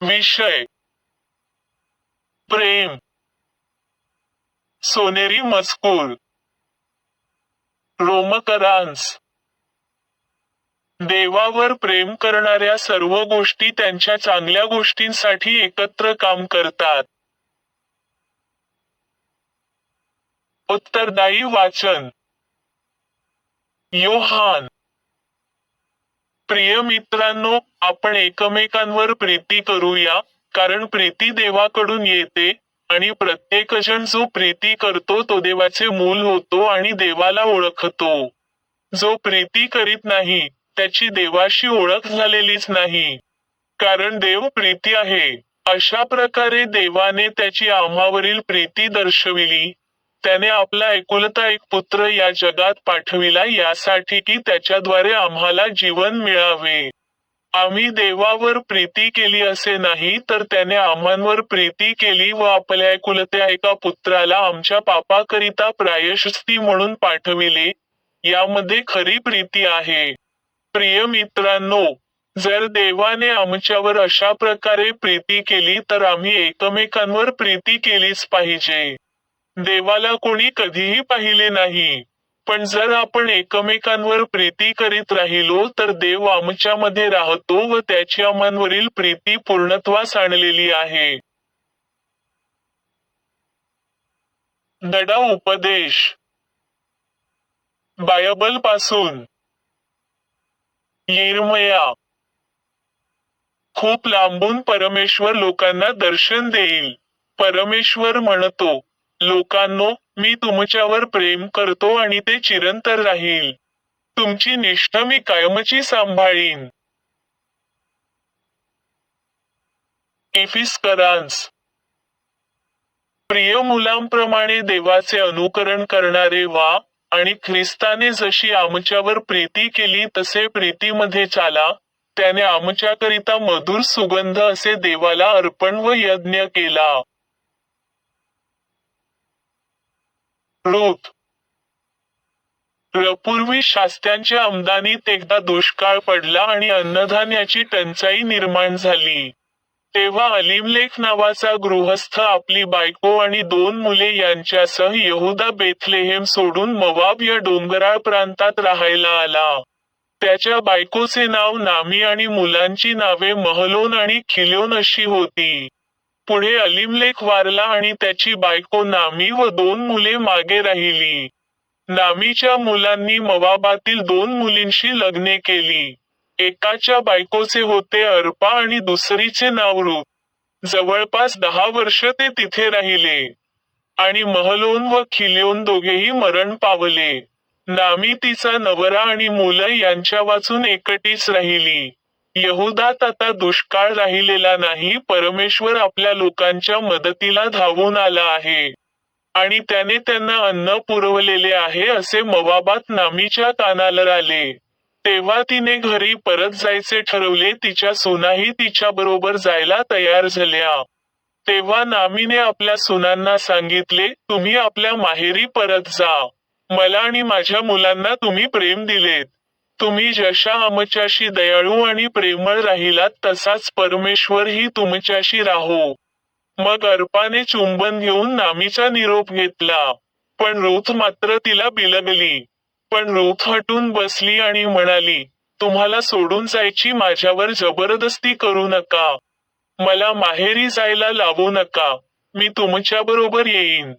विषय प्रेम सोनेरी मजकूर रोमकरांस देवावर प्रेम करणाऱ्या सर्व गोष्टी त्यांच्या चांगल्या गोष्टींसाठी एकत्र काम करतात. उत्तरदायी वाचन. योहान. प्रिय मित्रांनो आपण एकमेकांवर प्रीती करूया कारण प्रीती देवाकडून येते आणि प्रत्येकजण जो प्रीती करतो तो देवाचे मूल होतो आणि देवाला ओळखतो. जो प्रीती करीत नाही त्याची देवाशी ओळख झालेलीच नाही. कारण देव प्रीती आहे. अशा प्रकारे देवाने त्याची आम्हावरील प्रीती दर्शविली. त्याने आपला एकुलता एक पुत्र या जगात पाठविला यासाठी की त्याच्याद्वारे आम्हाला जीवन मिळावे. आम्ही देवावर प्रीती केली असे नाही तर त्याने आम्हांवर प्रीती केली व आपल्या एकुलत्या एका पुत्राला आमच्या पापाकरिता प्रायशस्ती म्हणून पाठविले यामध्ये खरी प्रीती आहे. प्रिय मित्रांनो जर देवाने आमच्यावर अशा प्रकारे प्रीती केली तर आम्ही एकमेकांवर प्रीती केलीच पाहिजे. देवाला कोणी कधीही पाहिले नाही. पण जर आपण एकमेकांवर प्रीती करीत राहिलो तर देव आमच्यामध्ये राहतो व त्याची आम्हांवरील प्रीती पूर्णत्वास आणलेली आहे. दडा उपदेश. बायबलपासून. येरमया. खूप लांबून परमेश्वर लोकांना दर्शन देईल. परमेश्वर म्हणतो लोकांनो मी तुमच्यावर प्रेम करतो आणि ते चिरंतर राहील. तुमची निष्ठा मी कायमची सांभाळीन. एफिस्करांस प्रिय मुलांप्रमाणे देवाचे अनुकरण करणारे वा आणि ख्रिस्ताने जशी आमच्यावर प्रीती केली तसे प्रीतीमध्ये चाला. त्याने आमच्याकरिता मधुर सुगंध असे देवाला अर्पण व यज्ञ केला. रोप रपूर्वी शास्त्यांच्या आमदानीत एकदा दुष्काळ पडला आणि अन्नधान्याची टंचाई निर्माण झाली. तेव्हा अलिमलेख नावाचा गृहस्थ आपली बायको आणि दोन मुले यांच्यासह यहुदा बेथलेहेम सोडून मवाब या डोंगराळ प्रांतात राहायला आला. त्याच्या बायकोचे नाव नामी आणि मुलांची नावे महलोन आणि खिलोन अशी होती. पुढे अलिमलेख वारला आणि त्याची बायको नामी व दोन मुले मागे राहिली. नामीच्या मुलांनी मवाबातील दोन मुलींशी लग्ने केली. एकाच्या बायकोचे होते अर्पा आणि दुसरीचे नाव रूप जवळपास दहा वर्ष ते तिथे राहिले. आणि महलोन व खिल्योन दोघेही मरण पावले. नामी तिचा नवरा आणि मुलं यांच्या वाचून एकटीच राहिली. यहुदात आता दुष्काळ राहिलेला नाही परमेश्वर आपल्या लोकांच्या मदतीला धावून आला आहे. आणि त्याने त्यांना अन्न पुरवलेले आहे असे मवाबात नामीच्या कानाला आले. तेव्हा तिने घरी परत जायचे ठरवले तिच्या सुनाही तिच्या बरोबर जायला तयार झाल्या. तेव्हा नामीने आपल्या सुनांना सांगितले तुम्ही आपल्या माहेरी परत जा. मला आणि माझ्या मुलांना तुम्ही प्रेम दिलेत. तुम्ही जशा आमच्याशी दयाळू आणि प्रेमळ राहिलात तसाच परमेश्वरही तुमच्याशी राहो. मग अर्पाने चुंबन घेऊन नामीचा निरोप घेतला. पण रूथ मात्र तिला बिलगली. पण रूथ हटून बसली आणि म्हणाली तुम्हाला सोडून जायची माझ्यावर जबरदस्ती करू नका. मला माहेरी जायला लावू नका. मी तुमच्या बरोबर येईन.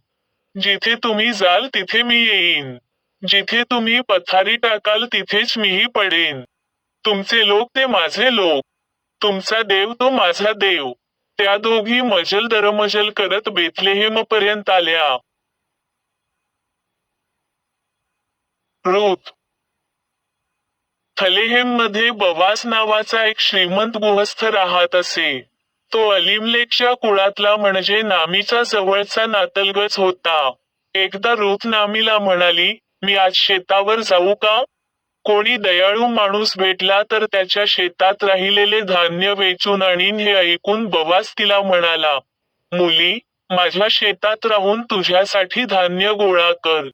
जिथे तुम्ही जाल तिथे मी येईन. जिथे तुम्ही पथारी टाकाल तिथेच मीही पडेन. तुमचे लोक ते माझे लोक. तुमचा देव तो माझा देव. त्या दोघी मजल दरमजल करत बेथलेहेम पर्यंत आल्या. रूथ थलेहेममध्ये बवास नावाचा एक श्रीमंत गृहस्थ राहत असे. तो अलिमलेकच्या कुळातला म्हणजे नामीचा जवळचा नातलगच होता. एकदा रूथ नामीला म्हणाली मी आज शेतावर जाऊ का? कोणी दयाळू माणूस भेटला तर त्याच्या शेतात राहिलेले धान्य वेचून आणीन हे ऐकून बवास तिला म्हणाला मुली माझ्या शेतात राहून तुझ्यासाठी धान्य गोळा कर.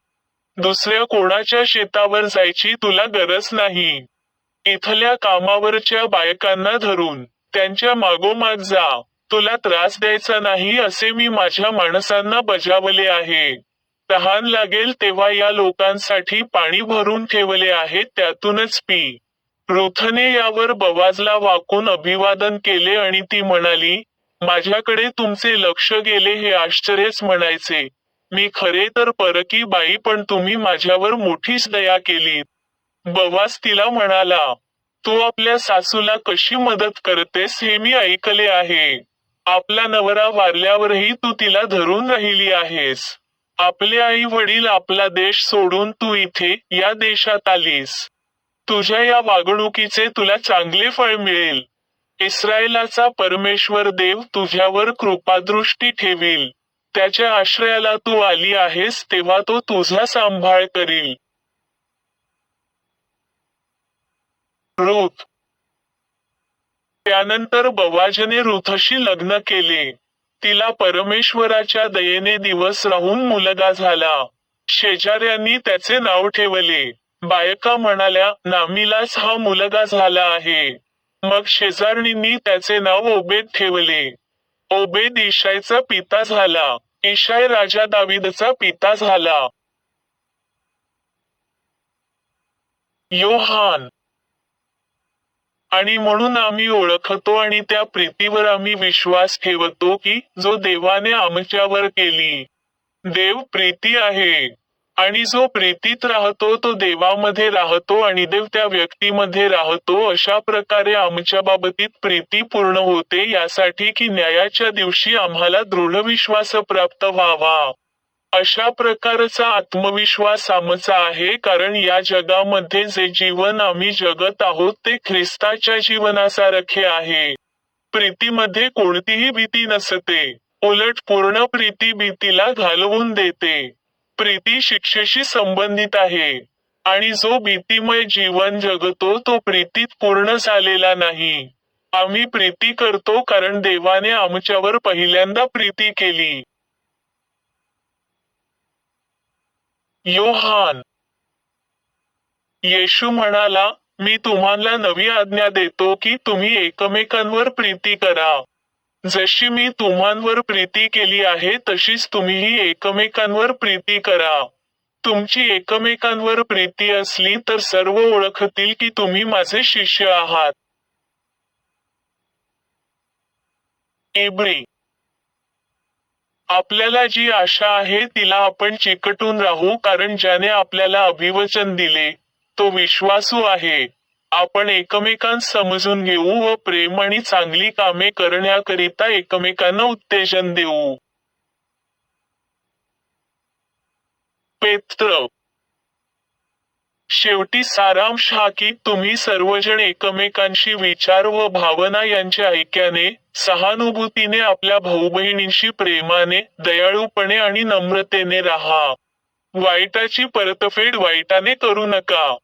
दुसऱ्या कोणाच्या शेतावर जायची तुला गरज नाही. इथल्या कामावरच्या बायकांना धरून त्यांच्या मागोमाग जा. तुला त्रास द्यायचा नाही असे मी माझ्या माणसांना बजावले आहे. तहान लागेल तेव्हा या लोकांसाठी पाणी भरून ठेवले आहे त्यातूनच पी. रुथने यावर बवाजला वाकून अभिवादन केले आणि ती म्हणाली माझ्याकडे तुमचे लक्ष गेले हे आश्चर्यच म्हणायचे. मी खरे तर परकी बाई पण तुम्ही माझ्यावर मोठीच दया केली. बवास तिला म्हणाला तू आपल्या सासूला कशी मदत करतेस हे मी ऐकले आहे. आपला नवरा वारल्यावरही तू तिला धरून राहिली आहेस. आपले आई वडील आपला देश सोडून तू इथे या देशात आलीस. तुझ्या या वागणुकीचे तुला चांगले फळ मिळेल. इस्रायलाचा परमेश्वर देव तुझ्यावर कृपादृष्टी ठेवील. त्याच्या आश्रयाला तू आली आहेस तेव्हा तो तुझा सांभाळ करील. रुथ त्यानंतर बवाजने रुथशी लग्न केले. तिला परमेश्वराच्या दयेने दिवस राहून मुलगा झाला. शेजाऱ्यांनी त्याचे नाव ठेवले. बायका म्हणाल्या नामीलाच हा मुलगा झाला आहे. मग शेजारणींनी त्याचे नाव ओबेद ठेवले. ओबेद इशायचा पिता झाला. इशाय राजा दाविदचा पिता झाला. योहान आणि म्हणून आम्ही ओळखतो आणि त्या प्रीतीवर आम्ही विश्वास ठेवतो की जो देवाने आमच्यावर केली. देव प्रीती आहे. आणि जो प्रीतीत राहतो तो देवामध्ये राहतो आणि देव त्या व्यक्तीमध्ये राहतो. अशा प्रकारे आमच्या बाबतीत प्रीती पूर्ण होते. यासाठी की न्यायाच्या दिवशी आम्हाला दृढ विश्वास प्राप्त व्हावा. अशा प्रकारचा आत्मविश्वास आमचा आहे कारण या जगामध्ये जे जीवन आम्ही जगत आहोत ते ख्रिस्ताच्या जीवनासारखे आहे. प्रीतीमध्ये कोणतीही भीती नसते. उलट पूर्ण प्रीती भीतीला घालवून देते. प्रीती शिक्षेशी संबंधित आहे. आणि जो भीतीमय जीवन जगतो तो प्रीतीत पूर्ण झालेला नाही. आम्ही प्रीती करतो कारण देवाने आमच्यावर पहिल्यांदा प्रीती केली. योहान येशू म्हणाला मी तुम्हाला नवी आज्ञा देतो की तुम्ही एकमेकांवर प्रीती करा. जशी मी तुम्हांवर प्रीती केली आहे तशीच तुम्हीही एकमेकांवर प्रीती करा. तुमची एकमेकांवर प्रीती असली तर सर्व ओळखतील की तुम्ही माझे शिष्य आहात. इब्री आपल्याला जी आशा आहे तिला आपण चिकटून राहू कारण ज्याने आपल्याला अभिवचन दिले तो विश्वासू आहे. आपण एकमेकांस समजून घेऊ व प्रेम आणि चांगली कामे करण्याकरिता एकमेकांना उत्तेजन देऊ. पेत्र शेवटी सारांश हा की तुम्ही सर्वजण एकमेकांशी विचार व भावना यांच्या ऐक्याने सहानुभूतीने आपल्या भाऊ बहिणींशी प्रेमाने दयाळूपणे आणि नम्रतेने राहा. वाईटाची परतफेड वाईटाने करू नका.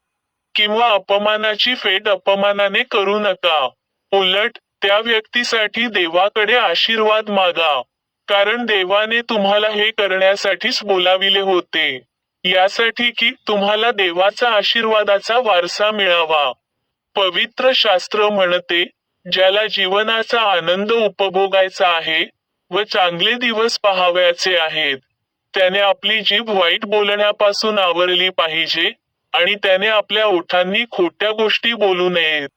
किंवा अपमानाची फेड अपमानाने करू नका. उलट त्या व्यक्तीसाठी देवाकडे आशीर्वाद मागा. कारण देवाने तुम्हाला हे करण्यासाठीच बोलाविले होते. यासाठी की तुम्हाला देवाचा आशीर्वादाचा वारसा मिळावा. पवित्र शास्त्र म्हणते ज्याला जीवनाचा आनंद उपभोगायचा आहे व चांगले दिवस पहावयाचे आहेत. त्याने आपली जीभ वाईट बोलण्यापासून आवरली पाहिजे आणि त्याने आपल्या ओठांनी खोट्या गोष्टी बोलू नयेत.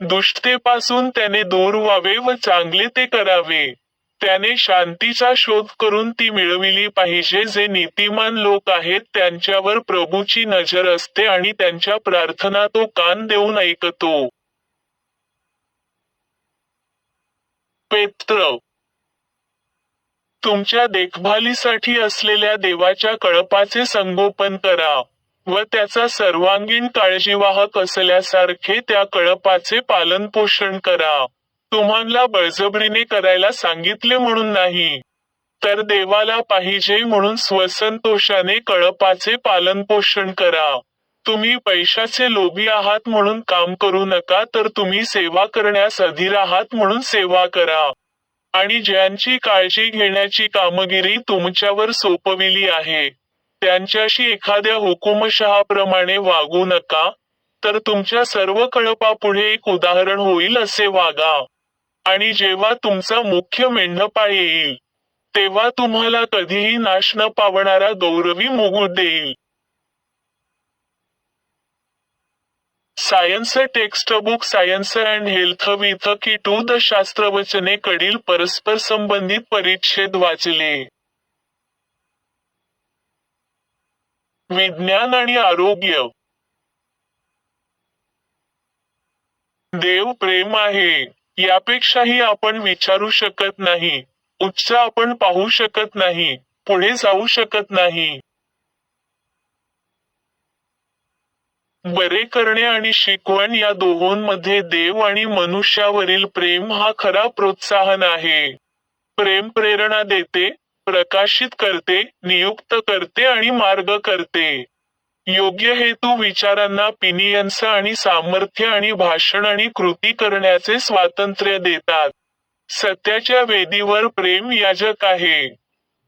दुष्टतेपासून त्याने दूर व्हावे व चांगले ते करावे. त्याने शांतीचा शोध करून ती मिळविली पाहिजे जे नीतिमान लोक आहेत त्यांच्यावर प्रभूची नजर असते आणि त्यांच्या प्रार्थना तो कान देऊन ऐकतो. पेत्र तुमच्या देखभालीसाठी असलेल्या देवाच्या कळपाचे संगोपन करा व त्याचा सर्वांगीण काळजीवाहक असल्यासारखे त्या कळपाचे पालनपोषण करा. तुम्हाला बळजबरीने करायला सांगितले म्हणून नाही. तर देवाला पाहिजे म्हणून स्वसंतोषाने कळपाचे पालनपोषण करा. तुम्ही पैशाचे लोभी आहात म्हणून काम करू नका तर तुम्ही सेवा करण्यास अधीर आहात म्हणून सेवा करा. आणि ज्यांची काळजी घेण्याची कामगिरी तुमच्यावर सोपविली आहे त्यांच्याशी एखाद्या हुकुमशहाप्रमाणे वागू नका तर तुमच्या सर्व कळपापुढे एक उदाहरण होईल असे वागा. आणि जेव्हा तुमचा मुख्य मेंढपाळ येईल तेव्हा तुम्हाला कधीही नाश न पावणारा गौरवी मुकुट देईल. Science text book science and health with key to the शास्त्रवचने कडील परस्पर संबंधित परिच्छेद वाचले. विज्ञान आणि आरोग्य. देव प्रेम आहे. यापेक्षाही आपण विचारू शकत नाही. उच्च आपण पाहू शकत नाही. पुढे जाऊ शकत नाही. बरे करणे आणि शिकवण या दोहोंमध्ये देव आणि मनुष्यावरील प्रेम हा खरा प्रोत्साहन आहे. प्रेम प्रेरणा देते प्रकाशित करते नियुक्त करते आणि मार्ग करते. योग्य हेतू विचारांना पिनियन्स आणि सामर्थ्य आणि भाषण आणि कृती करण्याचे स्वातंत्र्य देतात. सत्याच्या वेदीवर प्रेम याजक आहे.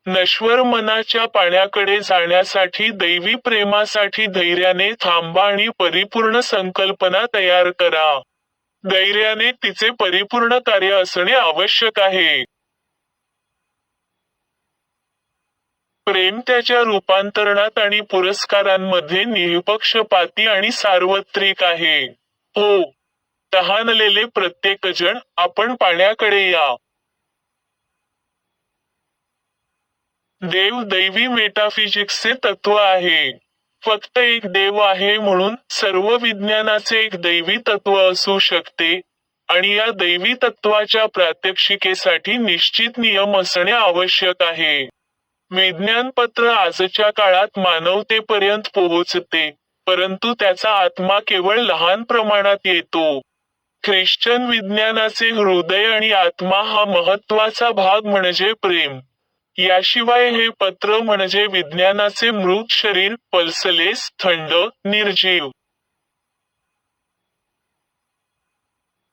नश्वर मनाच्या पाण्याकडे जाण्यासाठी दैवी प्रेमासाठी धैर्याने थांबा आणि परिपूर्ण संकल्पना तयार करा. धैर्याने तिचे परिपूर्ण कार्य असणे आवश्यक आहे. प्रेम त्याच्या रूपांतरणात आणि पुरस्कारांमध्ये निःपक्षपाती आणि सार्वत्रिक आहे. हो तहानलेले प्रत्येकजण आपण पाण्याकडे या. देव दैवी मेटाफिजिक्सचे तत्व आहे. फक्त एक देव आहे म्हणून सर्व विज्ञानाचे एक दैवी तत्व असू शकते आणि या दैवी तत्वाच्या प्रात्यक्षिकेसाठी निश्चित नियम असणे आवश्यक आहे. विज्ञानपत्र आजच्या काळात मानवतेपर्यंत पोहोचते परंतु त्याचा आत्मा केवळ लहान प्रमाणात येतो. ख्रिश्चन विज्ञानाचे हृदय आणि आत्मा हा महत्त्वाचा भाग म्हणजे प्रेम. याशिवाय हे पत्र म्हणजे विज्ञानाचे मृत शरीर पल्सलेस थंड निर्जीव.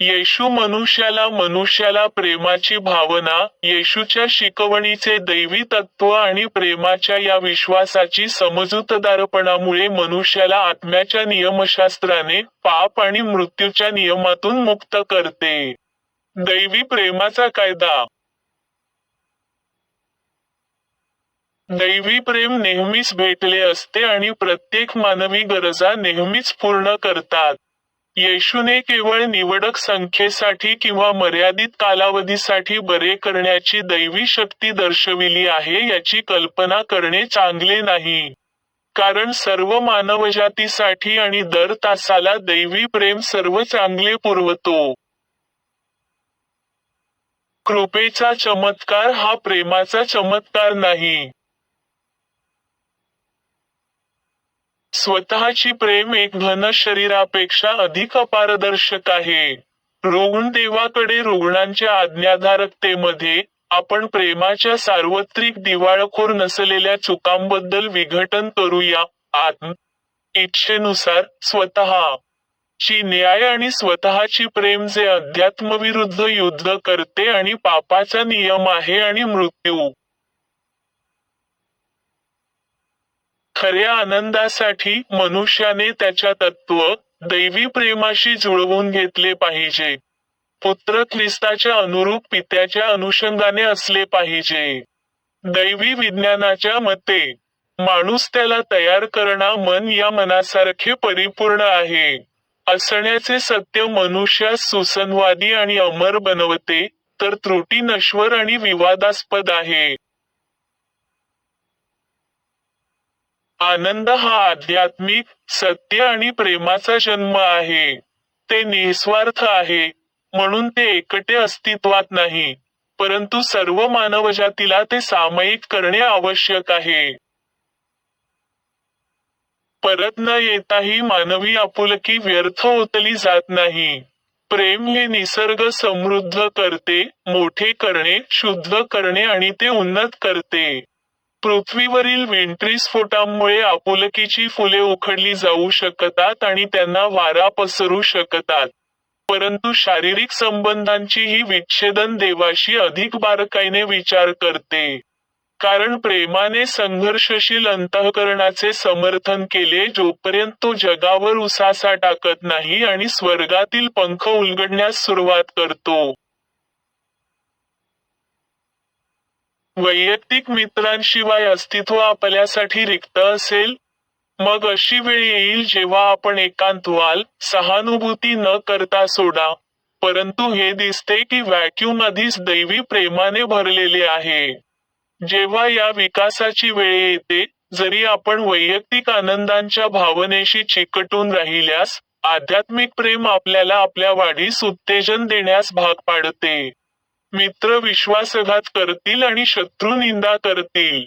येशू मनुष्याला मनुष्याला प्रेमाची भावना येशूच्या शिकवणीचे दैवी तत्व आणि प्रेमाच्या या विश्वासाची समजूतदारपणामुळे मनुष्याला आत्म्याच्या नियमशास्त्राने पाप आणि मृत्यूच्या नियमातून मुक्त करते. दैवी प्रेमाचा कायदा. दैवी प्रेम नेहमीच भेटले असते आणि प्रत्येक मानवी गरजा नेहमीच पूर्ण करतात. येशूने केवळ निवडक संख्येसाठी किंवा मर्यादित कालावधीसाठी बरे करण्याची दैवी शक्ती दर्शविली आहे याची कल्पना करणे चांगले नाही. कारण सर्व मानवजातीसाठी आणि दर तासाला दैवी प्रेम सर्व चांगले पुरवतो. कृपेचा चमत्कार हा प्रेमाचा चमत्कार नाही. स्वतःची प्रेम एक घन शरीरापेक्षा अधिक अपारदर्शक आहे. रुग्ण देवाकडे रुग्णांच्या आज्ञाधारकतेमध्ये आपण प्रेमाच्या सार्वत्रिक दिवाळखोर नसलेल्या चुकांबद्दल विघटन करूया. आत्म इच्छेनुसार स्वतः ची न्याय आणि स्वतःची प्रेम जे अध्यात्मविरुद्ध युद्ध करते आणि पापाचा नियम आहे आणि मृत्यू. खऱ्या आनंदासाठी मनुष्याने त्याच्या तत्व दैवी प्रेमाशी जुळवून घेतले पाहिजे. पुत्र ख्रिस्ताच्या अनुरूप पित्याच्या अनुषंगाने असले पाहिजे. दैवी विज्ञानाच्या मते माणूस त्याला तयार करणा मन या मनासारखे परिपूर्ण आहे. असण्याचे सत्य मनुष्यास सुसंवादी आणि अमर बनवते तर त्रुटी नश्वर आणि विवादास्पद आहे. आनंद हा आध्यात्मिक सत्य आणि प्रेमाचा जन्म आहे. ते निस्वार्थ आहे म्हणून ते एकटे अस्तित्वात नाही परंतु सर्व मानवजातीला ते सामायिक करणे आवश्यक आहे. परत न येताही मानवी आपुलकी व्यर्थ ओतली जात नाही. प्रेम हे निसर्ग समृद्ध करते मोठे करणे शुद्ध करणे आणि ते उन्नत करते. पृथ्वीवरील विंट्रीस्फोटामुळे आपुलकीची फुले उखडली जाऊ शकतात आणि त्यांना वारा पसरू शकतात. परंतु शारीरिक संबंधांची ही विच्छेदन देवाशी अधिक बारकाईने विचार करते. कारण प्रेमाने संघर्षशील अंतःकरणाचे समर्थन केले जोपर्यंत तो जगावर उसासा टाकत नाही आणि स्वर्गातील पंख उलगडण्यास सुरुवात करतो. वैयक्तिक मित्रांशिवाय अस्तित्व आपल्यासाठी रिक्त असेल मग अशी वेळ येईल जेव्हा आपण एकांत व्हाल सहानुभूती न करता सोडा. परंतु हे दिसते की व्हॅक्यूम आधीच दैवी प्रेमाने भरलेले आहे. जेव्हा या विकासाची वेळ येते जरी आपण वैयक्तिक आनंदांच्या भावनेशी चिकटून राहिल्यास आध्यात्मिक प्रेम आपल्याला आपल्या वाढीस उत्तेजन देण्यास भाग पाडते. मित्र विश्वासघात करतील आणि शत्रू निंदा करतील.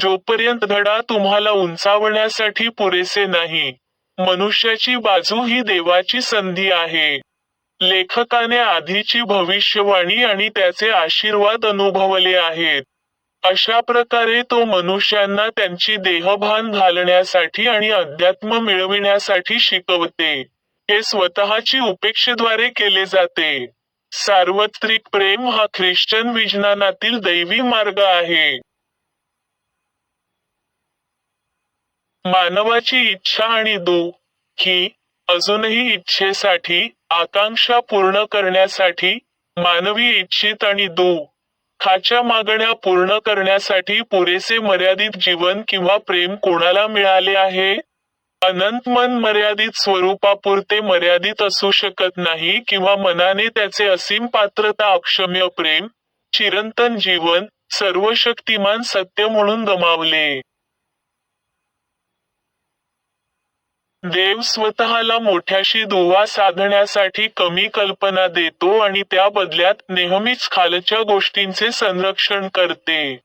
जोपर्यंत धडा तुम्हाला उंचावण्यासाठी पुरेसे नाही मनुष्याची बाजू ही देवाची संधी आहे. लेखकाने आधीची भविष्यवाणी आणि त्याचे आशीर्वाद अनुभवले आहेत. अशा प्रकारे तो मनुष्यांना त्यांची देहभान घालण्यासाठी आणि अध्यात्म मिळविण्यासाठी शिकवते. हे स्वतःची उपेक्षेद्वारे केले जाते. सार्वत्रिक प्रेम हा ख्रिश्चन विज्ञानातील दैवी मार्ग आहे. मानवाची इच्छा आणि दु ही अजूनही इच्छेसाठी आकांक्षा पूर्ण करण्यासाठी मानवी इच्छित आणि दु खाच्या मागण्या पूर्ण करण्यासाठी पुरेसे मर्यादित जीवन किंवा प्रेम कोणाला मिळाले आहे? अनंत मन मर्यादित स्वरूपापुरते मर्यादित असू शकत नाही किंवा मनाने त्याचे असीम पात्रता अक्षम्य प्रेम चिरंतन जीवन सर्व शक्तिमान सत्य म्हणून गमावले. देव स्वतःला मोठ्याशी दुवा साधण्यासाठी कमी कल्पना देतो आणि त्या बदल्यात नेहमीच खालच्या गोष्टींचे संरक्षण करते.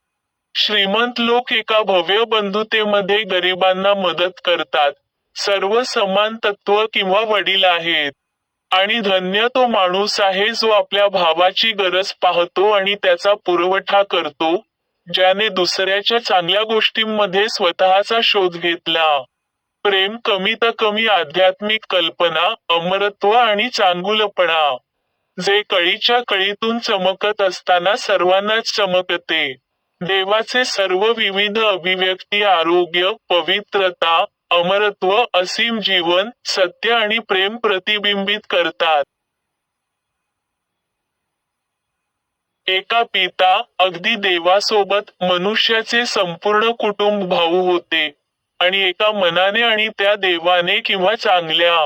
श्रीमंत लोक एका भव्य बंधुतेमध्ये गरिबांना मदत करतात. सर्व समान तत्व किंवा वडील आहेत. आणि धन्य तो माणूस आहे जो आपल्या भावाची गरज पाहतो आणि त्याचा पुरवठा करतो ज्याने दुसऱ्याच्या चांगल्या गोष्टींमध्ये स्वतःचा शोध घेतला. प्रेम कमीत कमी आध्यात्मिक कल्पना अमरत्व आणि चांगुलपणा. जे कळीच्या कळीतून चमकत असताना सर्वांनाच चमकते. देवाचे सर्व विविध अभिव्यक्ती आरोग्य पवित्रता अमरत्व असीम जीवन सत्य आणि प्रेम प्रतिबिंबित करतात. एका पिता अगदी देवासोबत मनुष्याचे संपूर्ण कुटुंब भाऊ होते आणि एका मनाने आणि त्या देवाने किंवा चांगल्या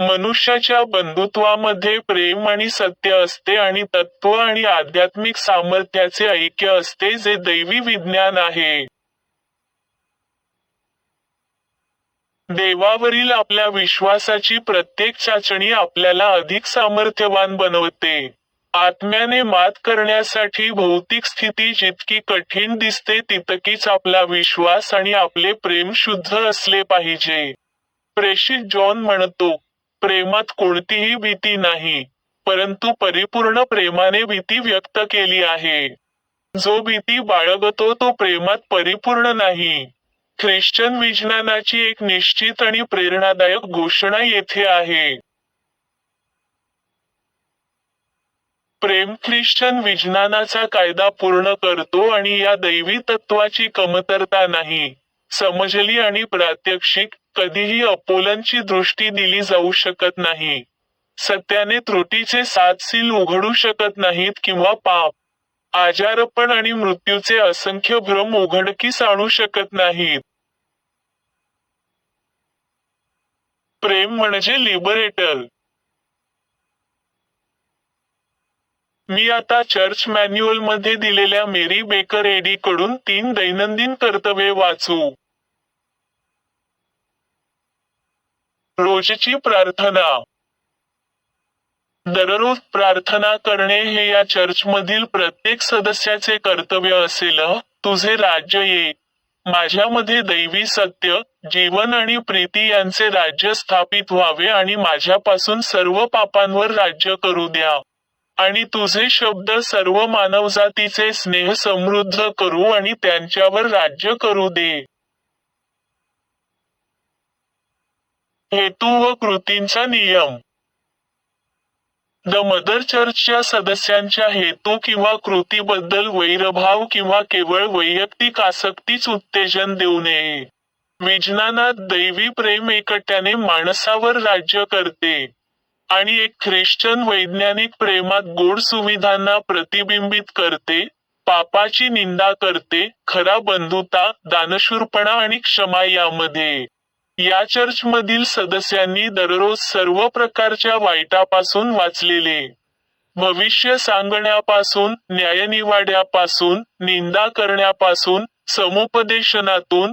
मनुष्याच्या बंधुत्वामध्ये प्रेम आणि सत्य असते आणि तत्व आणि आध्यात्मिक सामर्थ्याचे ऐक्य असते जे दैवी विज्ञान आहे. देवावरील आपल्या विश्वासाची प्रत्येक चाचणी आपल्याला अधिक सामर्थ्यवान बनवते. आत्म्याने मात करण्यासाठी भौतिक स्थिती जितकी कठीण दिसते तितकीच आपला विश्वास आणि आपले प्रेम शुद्ध असले पाहिजे. प्रेषित जॉन म्हणतो प्रेमात कोणतीही भीती नाही परंतु परिपूर्ण प्रेमाने भीती व्यक्त केली आहे. जो भीती बाळगतो तो प्रेमात परिपूर्ण नाही. ख्रिश्चन विज्ञानाची एक निश्चित आणि प्रेरणादायक घोषणा येथे आहे. प्रेम ख्रिश्चन विज्ञानाचा कायदा पूर्ण करतो आणि या दैवी तत्वाची कमतरता नाही. समजली आणि प्रात्यक्षिक कधीही अपोलनची दृष्टी दिली जाऊ शकत नाही. सत्याने त्रुटीचे सात सील उघडू शकत नाहीत किंवा पाप आजारपण आणि मृत्यूचे असंख्य भ्रम उघडकीस आणू शकत नाहीत. प्रेम म्हणजे लिबरेटर मी आता चर्च मॅन्युअलमध्ये दिलेल्या मेरी बेकर एडी कडून तीन दैनंदिन कर्तव्ये वाचू. रोजची प्रार्थना. दररोज प्रार्थना करणे हे या चर्चमधील प्रत्येक सदस्याचे कर्तव्य असेल. तुझे राज्य ये. माझ्यामध्ये दैवी सत्य जीवन आणि प्रीती यांचे राज्य स्थापित व्हावे आणि माझ्यापासून सर्व पापांवर राज्य करू द्या. आणि तुझे शब्द सर्व मानवजातीचे स्नेह समृद्ध करू आणि त्यांच्यावर राज्य करू दे. हेतू व कृतींचा नियम. द मदर चर्चच्या सदस्यांच्या हेतू किंवा कृतीबद्दल वैरभाव किंवा केवळ वैयक्तिक आसक्तीच उत्तेजन देऊ नये. विज्ञानात दैवी प्रेम एकट्याने माणसावर राज्य करते आणि एक ख्रिश्चन वैज्ञानिक प्रेमात गोड सुविधांना प्रतिबिंबित करते पापाची निंदा करते खरा बंधुता दानशूरपणा आणि क्षमा यामध्ये. या चर्चमधील सदस्यांनी दररोज सर्व प्रकारच्या वाईटापासून वाचलेले. भविष्य सांगण्यापासून न्यायनिवाड्यापासून निंदा करण्यापासून समुपदेशनातून